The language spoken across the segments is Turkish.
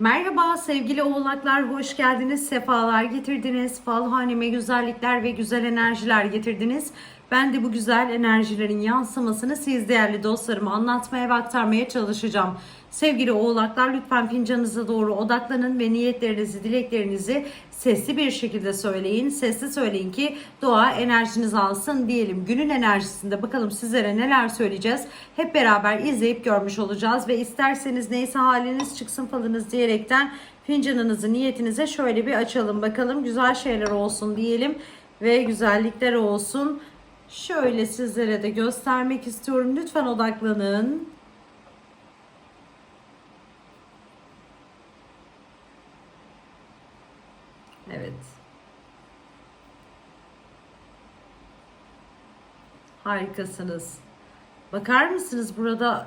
Merhaba sevgili oğlaklar, hoş geldiniz, sefalar getirdiniz. Falhaneme güzellikler ve güzel enerjiler getirdiniz. Ben de bu güzel enerjilerin yansımasını siz değerli dostlarıma anlatmaya ve aktarmaya çalışacağım. Sevgili oğlaklar lütfen fincanınıza doğru odaklanın ve niyetlerinizi, dileklerinizi sesli bir şekilde söyleyin. Sesli söyleyin ki doğa enerjinizi alsın diyelim. Günün enerjisinde bakalım sizlere neler söyleyeceğiz. Hep beraber izleyip görmüş olacağız ve isterseniz neyse haliniz çıksın falınız diyerekten fincanınızı niyetinize şöyle bir açalım bakalım. Güzel şeyler olsun diyelim ve güzellikler olsun. Şöyle sizlere de göstermek istiyorum. Lütfen odaklanın. Evet. Harikasınız. Bakar mısınız burada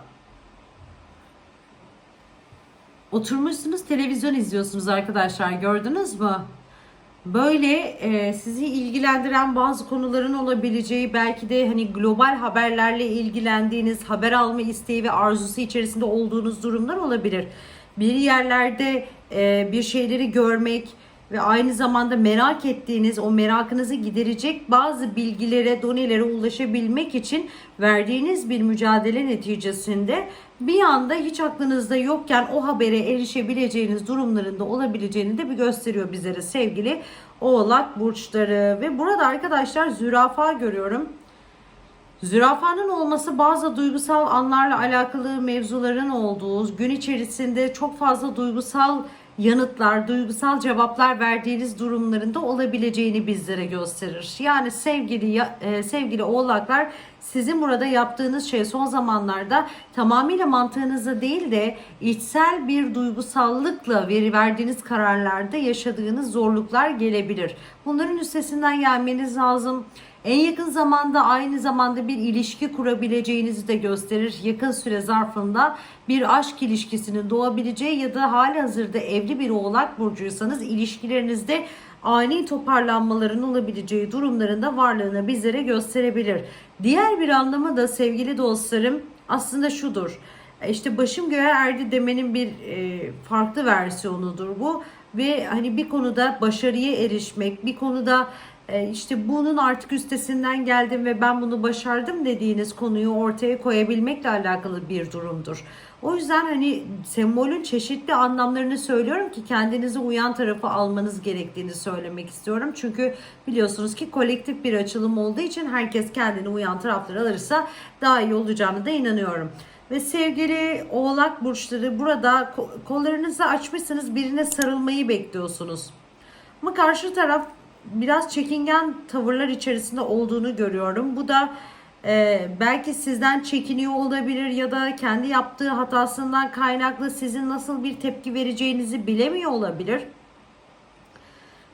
oturmuşsunuz televizyon izliyorsunuz arkadaşlar gördünüz mü? Böyle e, sizi ilgilendiren bazı konuların olabileceği belki de hani global haberlerle ilgilendiğiniz haber alma isteği ve arzusu içerisinde olduğunuz durumlar olabilir. Bir yerlerde e, bir şeyleri görmek ve aynı zamanda merak ettiğiniz o merakınızı giderecek bazı bilgilere, donelere ulaşabilmek için verdiğiniz bir mücadele neticesinde bir anda hiç aklınızda yokken o habere erişebileceğiniz durumlarında olabileceğini de bir gösteriyor bizlere sevgili Oğlak burçları ve burada arkadaşlar zürafa görüyorum. Zürafanın olması bazı duygusal anlarla alakalı mevzuların olduğu, gün içerisinde çok fazla duygusal yanıtlar, duygusal cevaplar verdiğiniz durumlarında olabileceğini bizlere gösterir. Yani sevgili e, sevgili oğlaklar sizin burada yaptığınız şey son zamanlarda tamamıyla mantığınıza değil de içsel bir duygusallıkla veri verdiğiniz kararlarda yaşadığınız zorluklar gelebilir. Bunların üstesinden gelmeniz lazım. En yakın zamanda aynı zamanda bir ilişki kurabileceğinizi de gösterir. Yakın süre zarfında bir aşk ilişkisinin doğabileceği ya da hali hazırda evli bir oğlak burcuysanız ilişkilerinizde ani toparlanmaların olabileceği durumlarında varlığını bizlere gösterebilir. Diğer bir anlamı da sevgili dostlarım aslında şudur. İşte başım göğe erdi demenin bir e, farklı versiyonudur bu ve hani bir konuda başarıya erişmek, bir konuda işte bunun artık üstesinden geldim ve ben bunu başardım dediğiniz konuyu ortaya koyabilmekle alakalı bir durumdur. O yüzden hani sembolün çeşitli anlamlarını söylüyorum ki kendinizi uyan tarafı almanız gerektiğini söylemek istiyorum. Çünkü biliyorsunuz ki kolektif bir açılım olduğu için herkes kendini uyan tarafları alırsa daha iyi olacağını da inanıyorum. Ve sevgili oğlak burçları burada kollarınızı açmışsınız birine sarılmayı bekliyorsunuz. Ama karşı taraf biraz çekingen tavırlar içerisinde olduğunu görüyorum. Bu da e, belki sizden çekiniyor olabilir ya da kendi yaptığı hatasından kaynaklı sizin nasıl bir tepki vereceğinizi bilemiyor olabilir.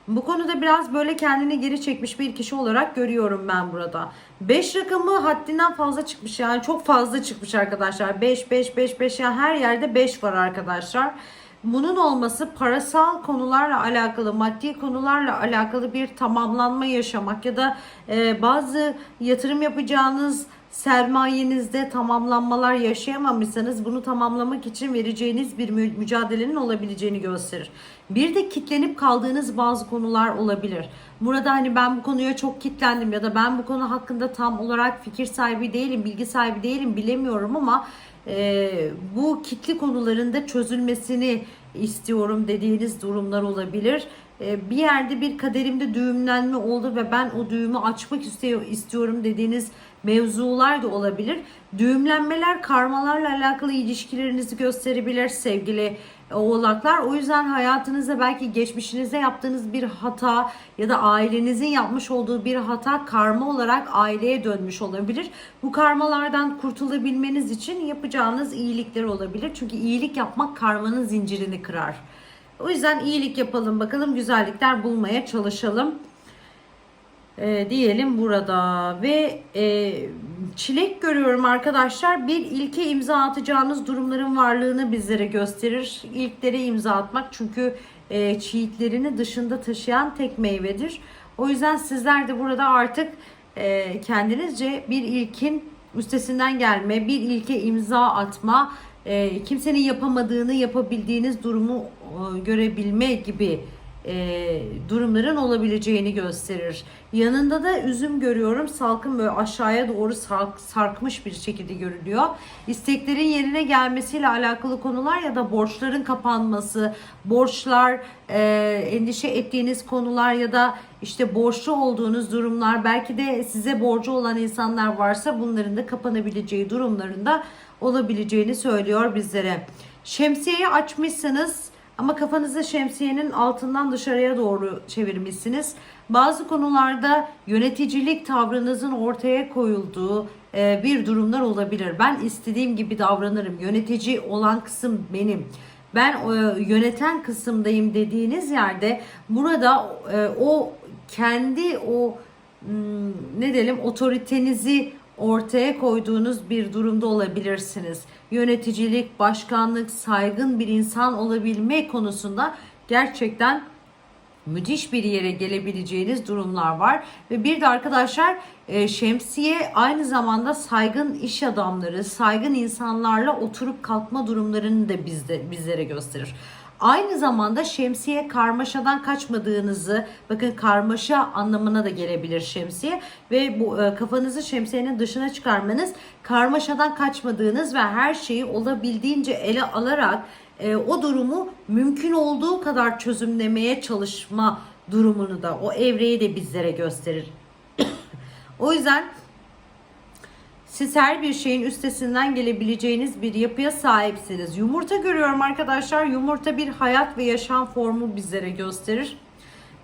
Bu konuda biraz böyle kendini geri çekmiş bir kişi olarak görüyorum ben burada. 5 rakamı haddinden fazla çıkmış yani çok fazla çıkmış arkadaşlar. 5 5 5 5 yani her yerde 5 var arkadaşlar. Bunun olması parasal konularla alakalı, maddi konularla alakalı bir tamamlanma yaşamak ya da e, bazı yatırım yapacağınız sermayenizde tamamlanmalar yaşayamamışsanız bunu tamamlamak için vereceğiniz bir mü- mücadelenin olabileceğini gösterir. Bir de kitlenip kaldığınız bazı konular olabilir. Burada hani ben bu konuya çok kitlendim ya da ben bu konu hakkında tam olarak fikir sahibi değilim, bilgi sahibi değilim bilemiyorum ama e, bu kitli konularında çözülmesini istiyorum dediğiniz durumlar olabilir. E, bir yerde bir kaderimde düğümlenme oldu ve ben o düğümü açmak istiyorum dediğiniz mevzular da olabilir. Düğümlenmeler karmalarla alakalı ilişkilerinizi gösterebilir sevgili oğlaklar. O yüzden hayatınızda belki geçmişinizde yaptığınız bir hata ya da ailenizin yapmış olduğu bir hata karma olarak aileye dönmüş olabilir. Bu karmalardan kurtulabilmeniz için yapacağınız iyilikler olabilir. Çünkü iyilik yapmak karmanın zincirini kırar. O yüzden iyilik yapalım bakalım güzellikler bulmaya çalışalım e, diyelim burada ve e, çilek görüyorum arkadaşlar. Bir ilke imza atacağınız durumların varlığını bizlere gösterir. İlklere imza atmak çünkü e, çiğitlerini dışında taşıyan tek meyvedir. O yüzden sizler de burada artık e, kendinizce bir ilkin üstesinden gelme bir ilke imza atma e, kimsenin yapamadığını yapabildiğiniz durumu e, görebilme gibi e, durumların olabileceğini gösterir. Yanında da üzüm görüyorum. Salkım böyle aşağıya doğru sark- sarkmış bir şekilde görülüyor. İsteklerin yerine gelmesiyle alakalı konular ya da borçların kapanması, borçlar, e, endişe ettiğiniz konular ya da işte borçlu olduğunuz durumlar, belki de size borcu olan insanlar varsa bunların da kapanabileceği durumlarında olabileceğini söylüyor bizlere. Şemsiyeyi açmışsınız. Ama kafanızı şemsiyenin altından dışarıya doğru çevirmişsiniz. Bazı konularda yöneticilik tavrınızın ortaya koyulduğu e, bir durumlar olabilir. Ben istediğim gibi davranırım. Yönetici olan kısım benim. Ben e, yöneten kısımdayım dediğiniz yerde burada e, o kendi o hmm, ne diyelim otoritenizi ortaya koyduğunuz bir durumda olabilirsiniz. Yöneticilik, başkanlık, saygın bir insan olabilme konusunda gerçekten müthiş bir yere gelebileceğiniz durumlar var. Ve bir de arkadaşlar e, şemsiye aynı zamanda saygın iş adamları, saygın insanlarla oturup kalkma durumlarını da bizde bizlere gösterir. Aynı zamanda şemsiye karmaşadan kaçmadığınızı, bakın karmaşa anlamına da gelebilir şemsiye ve bu e, kafanızı şemsiyenin dışına çıkarmanız karmaşadan kaçmadığınız ve her şeyi olabildiğince ele alarak e, o durumu mümkün olduğu kadar çözümlemeye çalışma durumunu da o evreyi de bizlere gösterir. o yüzden siz her bir şeyin üstesinden gelebileceğiniz bir yapıya sahipsiniz. Yumurta görüyorum arkadaşlar. Yumurta bir hayat ve yaşam formu bizlere gösterir.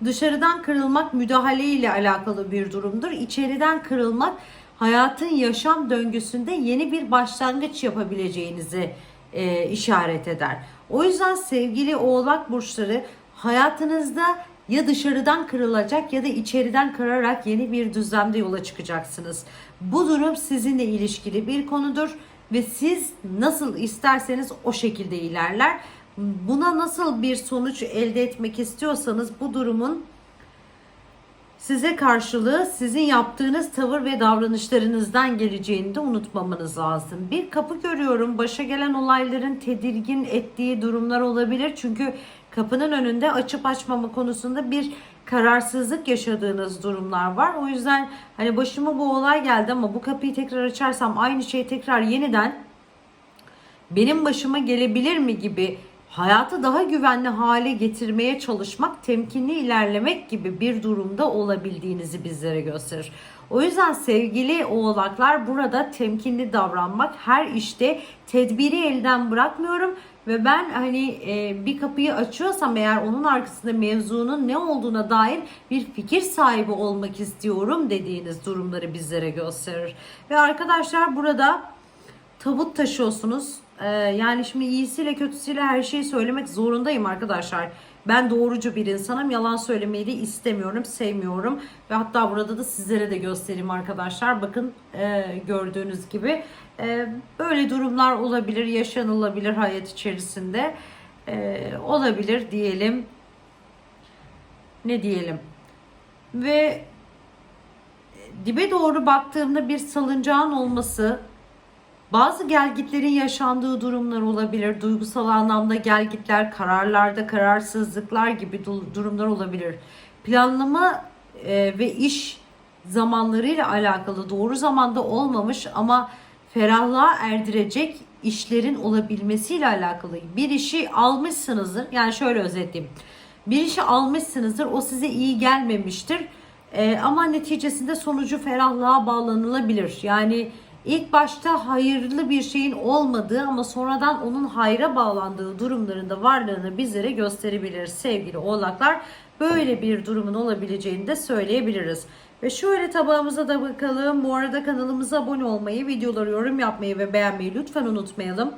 Dışarıdan kırılmak müdahale ile alakalı bir durumdur. İçeriden kırılmak hayatın yaşam döngüsünde yeni bir başlangıç yapabileceğinizi e, işaret eder. O yüzden sevgili oğlak burçları hayatınızda ya dışarıdan kırılacak ya da içeriden kırarak yeni bir düzlemde yola çıkacaksınız. Bu durum sizinle ilişkili bir konudur ve siz nasıl isterseniz o şekilde ilerler. Buna nasıl bir sonuç elde etmek istiyorsanız bu durumun size karşılığı sizin yaptığınız tavır ve davranışlarınızdan geleceğini de unutmamanız lazım. Bir kapı görüyorum. Başa gelen olayların tedirgin ettiği durumlar olabilir. Çünkü kapının önünde açıp açmama konusunda bir kararsızlık yaşadığınız durumlar var. O yüzden hani başıma bu olay geldi ama bu kapıyı tekrar açarsam aynı şey tekrar yeniden benim başıma gelebilir mi gibi hayatı daha güvenli hale getirmeye çalışmak, temkinli ilerlemek gibi bir durumda olabildiğinizi bizlere gösterir. O yüzden sevgili oğlaklar burada temkinli davranmak, her işte tedbiri elden bırakmıyorum ve ben hani e, bir kapıyı açıyorsam eğer onun arkasında mevzunun ne olduğuna dair bir fikir sahibi olmak istiyorum dediğiniz durumları bizlere gösterir. Ve arkadaşlar burada tabut taşıyorsunuz. Ee, yani şimdi iyisiyle kötüsüyle her şeyi söylemek zorundayım arkadaşlar. Ben doğrucu bir insanım. Yalan söylemeyi de istemiyorum, sevmiyorum. Ve hatta burada da sizlere de göstereyim arkadaşlar. Bakın e, gördüğünüz gibi e, böyle durumlar olabilir, yaşanılabilir hayat içerisinde. E, olabilir diyelim. Ne diyelim? Ve dibe doğru baktığımda bir salıncağın olması bazı gelgitlerin yaşandığı durumlar olabilir. Duygusal anlamda gelgitler, kararlarda kararsızlıklar gibi du- durumlar olabilir. Planlama e, ve iş zamanlarıyla alakalı doğru zamanda olmamış ama ferahlığa erdirecek işlerin olabilmesiyle alakalı. Bir işi almışsınızdır. Yani şöyle özetleyeyim. Bir işi almışsınızdır. O size iyi gelmemiştir. E, ama neticesinde sonucu ferahlığa bağlanılabilir. Yani İlk başta hayırlı bir şeyin olmadığı ama sonradan onun hayra bağlandığı durumlarında varlığını bizlere gösterebilir sevgili oğlaklar. Böyle bir durumun olabileceğini de söyleyebiliriz. Ve şöyle tabağımıza da bakalım. Bu arada kanalımıza abone olmayı, videoları yorum yapmayı ve beğenmeyi lütfen unutmayalım.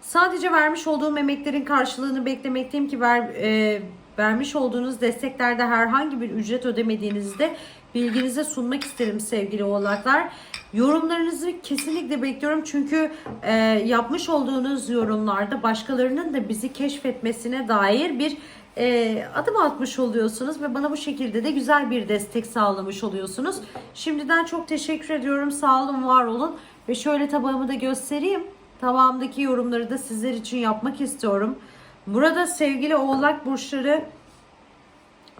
Sadece vermiş olduğum emeklerin karşılığını beklemekteyim ki ver, e, vermiş olduğunuz desteklerde herhangi bir ücret ödemediğinizi de bilginize sunmak isterim sevgili oğlaklar. Yorumlarınızı kesinlikle bekliyorum çünkü e, yapmış olduğunuz yorumlarda başkalarının da bizi keşfetmesine dair bir e, adım atmış oluyorsunuz ve bana bu şekilde de güzel bir destek sağlamış oluyorsunuz. Şimdiden çok teşekkür ediyorum. Sağ olun, var olun ve şöyle tabağımı da göstereyim. Tamamdaki yorumları da sizler için yapmak istiyorum. Burada sevgili oğlak burçları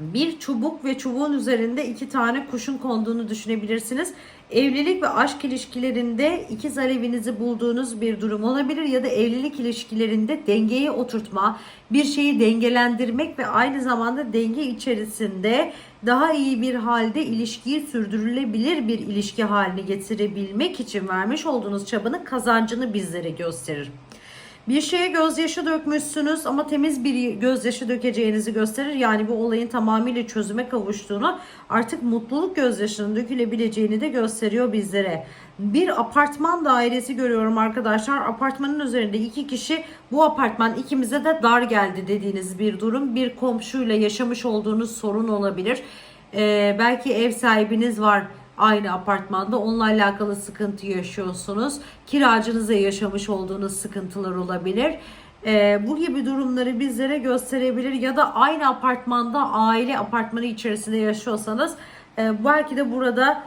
bir çubuk ve çubuğun üzerinde iki tane kuşun konduğunu düşünebilirsiniz. Evlilik ve aşk ilişkilerinde ikiz alevinizi bulduğunuz bir durum olabilir ya da evlilik ilişkilerinde dengeyi oturtma, bir şeyi dengelendirmek ve aynı zamanda denge içerisinde daha iyi bir halde ilişkiyi sürdürülebilir bir ilişki haline getirebilmek için vermiş olduğunuz çabanın kazancını bizlere gösterir. Bir şeye gözyaşı dökmüşsünüz ama temiz bir gözyaşı dökeceğinizi gösterir. Yani bu olayın tamamıyla çözüme kavuştuğunu, artık mutluluk gözyaşının dökülebileceğini de gösteriyor bizlere. Bir apartman dairesi görüyorum arkadaşlar. Apartmanın üzerinde iki kişi bu apartman ikimize de dar geldi dediğiniz bir durum. Bir komşuyla yaşamış olduğunuz sorun olabilir. Ee, belki ev sahibiniz var aynı apartmanda onunla alakalı sıkıntı yaşıyorsunuz. Kiracınızla yaşamış olduğunuz sıkıntılar olabilir. Ee, bu gibi durumları bizlere gösterebilir ya da aynı apartmanda aile apartmanı içerisinde yaşıyorsanız e, belki de burada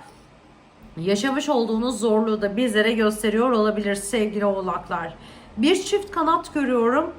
yaşamış olduğunuz zorluğu da bizlere gösteriyor olabilir sevgili oğlaklar. Bir çift kanat görüyorum.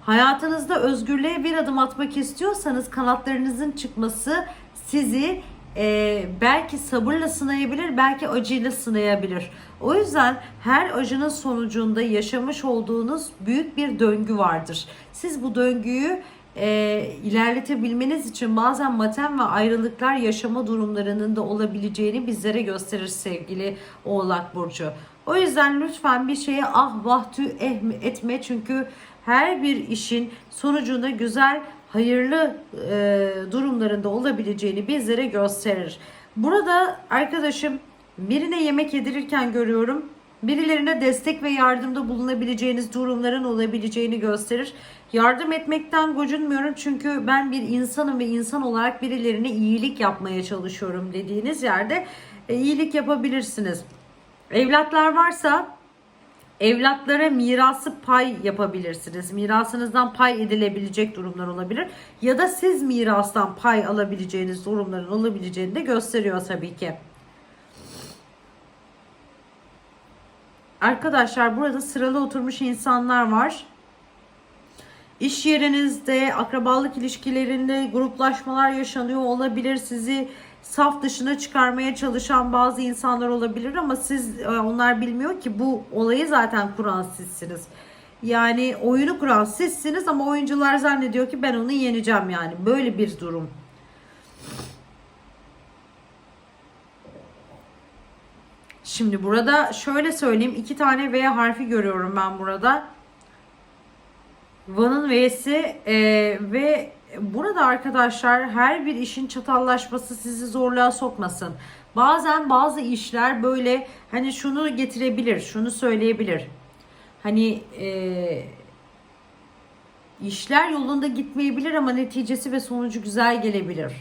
Hayatınızda özgürlüğe bir adım atmak istiyorsanız kanatlarınızın çıkması sizi e, belki sabırla sınayabilir, belki acıyla sınayabilir. O yüzden her acının sonucunda yaşamış olduğunuz büyük bir döngü vardır. Siz bu döngüyü e, ilerletebilmeniz için bazen matem ve ayrılıklar yaşama durumlarının da olabileceğini bizlere gösterir sevgili Oğlak Burcu. O yüzden lütfen bir şeye ah vah tüh eh etme çünkü her bir işin sonucunda güzel hayırlı e, durumlarında olabileceğini bizlere gösterir. Burada arkadaşım birine yemek yedirirken görüyorum. Birilerine destek ve yardımda bulunabileceğiniz durumların olabileceğini gösterir. Yardım etmekten gocunmuyorum çünkü ben bir insanım ve insan olarak birilerine iyilik yapmaya çalışıyorum dediğiniz yerde e, iyilik yapabilirsiniz. Evlatlar varsa evlatlara mirası pay yapabilirsiniz. Mirasınızdan pay edilebilecek durumlar olabilir. Ya da siz mirastan pay alabileceğiniz durumların olabileceğini de gösteriyor tabii ki. Arkadaşlar burada sıralı oturmuş insanlar var. İş yerinizde, akrabalık ilişkilerinde gruplaşmalar yaşanıyor olabilir. Sizi saf dışına çıkarmaya çalışan bazı insanlar olabilir ama siz e, onlar bilmiyor ki bu olayı zaten kuran sizsiniz. Yani oyunu kuran sizsiniz ama oyuncular zannediyor ki ben onu yeneceğim yani. Böyle bir durum. Şimdi burada şöyle söyleyeyim. iki tane V harfi görüyorum ben burada. Van'ın V'si e, ve burada arkadaşlar her bir işin çatallaşması sizi zorluğa sokmasın. Bazen bazı işler böyle hani şunu getirebilir, şunu söyleyebilir. Hani e, işler yolunda gitmeyebilir ama neticesi ve sonucu güzel gelebilir.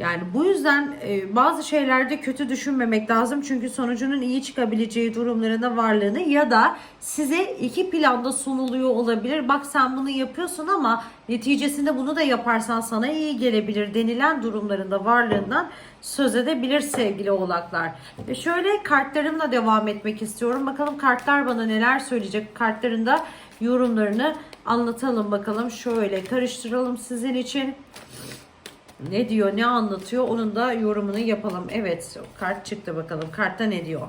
Yani bu yüzden e, bazı şeylerde kötü düşünmemek lazım. Çünkü sonucunun iyi çıkabileceği durumlarında varlığını ya da size iki planda sunuluyor olabilir. Bak sen bunu yapıyorsun ama neticesinde bunu da yaparsan sana iyi gelebilir denilen durumlarında varlığından söz edebilir sevgili oğlaklar. Ve şöyle kartlarımla devam etmek istiyorum. Bakalım kartlar bana neler söyleyecek. Kartlarında yorumlarını anlatalım bakalım. Şöyle karıştıralım sizin için ne diyor, ne anlatıyor onun da yorumunu yapalım. Evet, kart çıktı bakalım. Kartta ne diyor?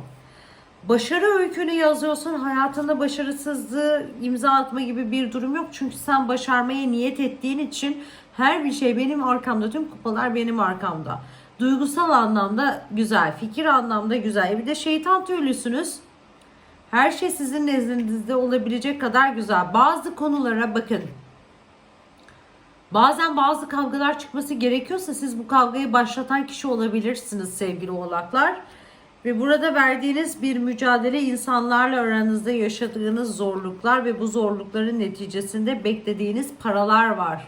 Başarı öykünü yazıyorsun. Hayatında başarısızlığı imza atma gibi bir durum yok. Çünkü sen başarmaya niyet ettiğin için her bir şey benim arkamda. Tüm kupalar benim arkamda. Duygusal anlamda güzel, fikir anlamda güzel. Bir de şeytan tüylüsünüz. Her şey sizin nezdinizde olabilecek kadar güzel. Bazı konulara bakın. Bazen bazı kavgalar çıkması gerekiyorsa siz bu kavgayı başlatan kişi olabilirsiniz sevgili oğlaklar. Ve burada verdiğiniz bir mücadele insanlarla aranızda yaşadığınız zorluklar ve bu zorlukların neticesinde beklediğiniz paralar var.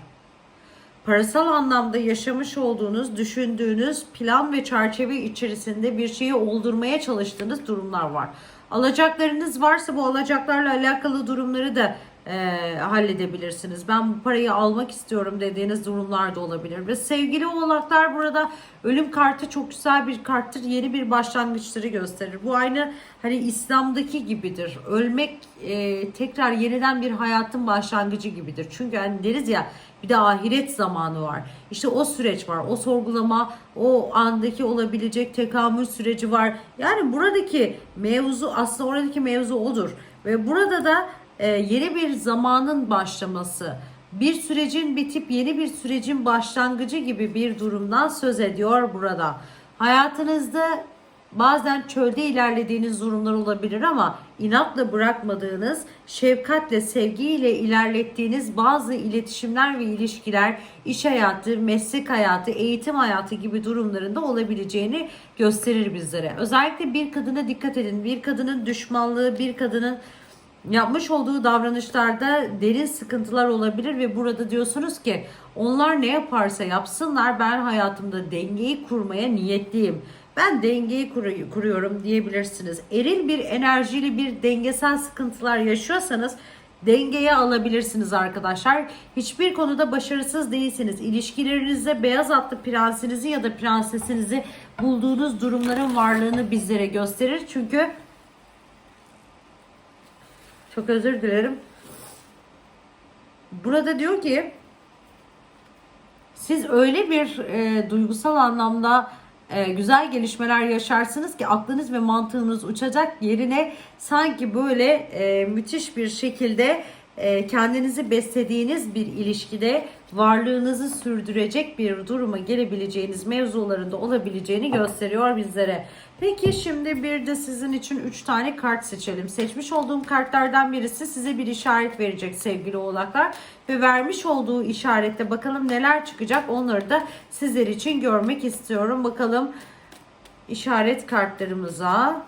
Parasal anlamda yaşamış olduğunuz, düşündüğünüz plan ve çerçeve içerisinde bir şeyi oldurmaya çalıştığınız durumlar var. Alacaklarınız varsa bu alacaklarla alakalı durumları da e, halledebilirsiniz. Ben bu parayı almak istiyorum dediğiniz durumlar da olabilir. Ve sevgili oğlaklar burada ölüm kartı çok güzel bir karttır. Yeni bir başlangıçları gösterir. Bu aynı hani İslam'daki gibidir. Ölmek e, tekrar yeniden bir hayatın başlangıcı gibidir. Çünkü hani deriz ya bir de ahiret zamanı var. İşte o süreç var. O sorgulama, o andaki olabilecek tekamül süreci var. Yani buradaki mevzu aslında oradaki mevzu odur. Ve burada da e, yeni bir zamanın başlaması, bir sürecin bitip yeni bir sürecin başlangıcı gibi bir durumdan söz ediyor burada. Hayatınızda bazen çölde ilerlediğiniz durumlar olabilir ama inatla bırakmadığınız, şefkatle, sevgiyle ilerlettiğiniz bazı iletişimler ve ilişkiler, iş hayatı, meslek hayatı, eğitim hayatı gibi durumlarında olabileceğini gösterir bizlere. Özellikle bir kadına dikkat edin. Bir kadının düşmanlığı, bir kadının yapmış olduğu davranışlarda derin sıkıntılar olabilir ve burada diyorsunuz ki onlar ne yaparsa yapsınlar ben hayatımda dengeyi kurmaya niyetliyim. Ben dengeyi kur- kuruyorum diyebilirsiniz. Eril bir enerjili bir dengesel sıkıntılar yaşıyorsanız dengeye alabilirsiniz arkadaşlar. Hiçbir konuda başarısız değilsiniz. İlişkilerinizde beyaz atlı prensinizi ya da prensesinizi bulduğunuz durumların varlığını bizlere gösterir. Çünkü çok özür dilerim. Burada diyor ki siz öyle bir e, duygusal anlamda e, güzel gelişmeler yaşarsınız ki aklınız ve mantığınız uçacak yerine sanki böyle e, müthiş bir şekilde e, kendinizi beslediğiniz bir ilişkide varlığınızı sürdürecek bir duruma gelebileceğiniz mevzularında olabileceğini gösteriyor bizlere. Peki şimdi bir de sizin için 3 tane kart seçelim. Seçmiş olduğum kartlardan birisi size bir işaret verecek sevgili oğlaklar. Ve vermiş olduğu işarette bakalım neler çıkacak onları da sizler için görmek istiyorum. Bakalım işaret kartlarımıza.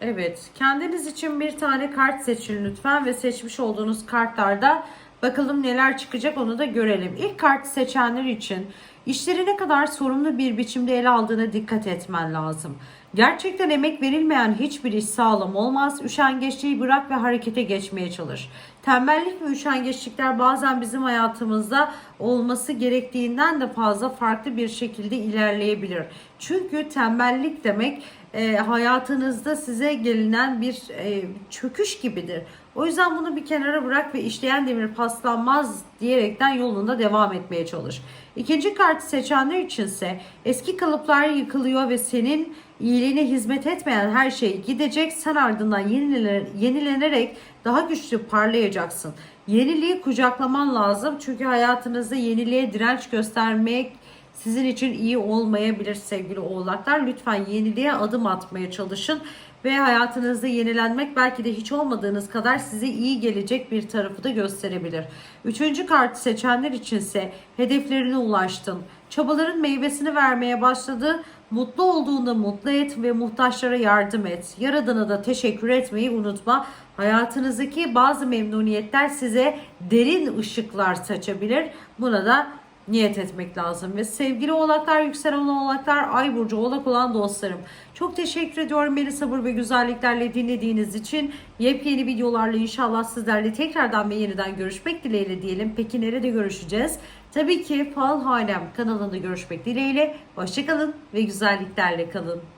Evet, kendiniz için bir tane kart seçin lütfen ve seçmiş olduğunuz kartlarda bakalım neler çıkacak onu da görelim. İlk kartı seçenler için işleri ne kadar sorumlu bir biçimde ele aldığına dikkat etmen lazım. Gerçekten emek verilmeyen hiçbir iş sağlam olmaz. Üşengeçliği bırak ve harekete geçmeye çalış. Tembellik ve üşengeçlikler bazen bizim hayatımızda olması gerektiğinden de fazla farklı bir şekilde ilerleyebilir. Çünkü tembellik demek e, hayatınızda size gelinen bir e, çöküş gibidir. O yüzden bunu bir kenara bırak ve işleyen demir paslanmaz diyerekten yolunda devam etmeye çalış. İkinci kartı seçenler içinse eski kalıplar yıkılıyor ve senin iyiliğine hizmet etmeyen her şey gidecek. Sen ardından yenilener, yenilenerek daha güçlü parlayacaksın. Yeniliği kucaklaman lazım çünkü hayatınızda yeniliğe direnç göstermek sizin için iyi olmayabilir sevgili oğlaklar. Lütfen yeniliğe adım atmaya çalışın ve hayatınızda yenilenmek belki de hiç olmadığınız kadar size iyi gelecek bir tarafı da gösterebilir. Üçüncü kartı seçenler içinse hedeflerine ulaştın. Çabaların meyvesini vermeye başladı. Mutlu olduğunda mutlu et ve muhtaçlara yardım et. Yaradana da teşekkür etmeyi unutma. Hayatınızdaki bazı memnuniyetler size derin ışıklar saçabilir. Buna da niyet etmek lazım. Ve sevgili oğlaklar, yükselen oğlaklar, ay burcu oğlak olan dostlarım. Çok teşekkür ediyorum beni sabır ve güzelliklerle dinlediğiniz için. Yepyeni videolarla inşallah sizlerle tekrardan ve yeniden görüşmek dileğiyle diyelim. Peki nerede görüşeceğiz? Tabii ki Fal Hanem kanalında görüşmek dileğiyle. Hoşçakalın ve güzelliklerle kalın.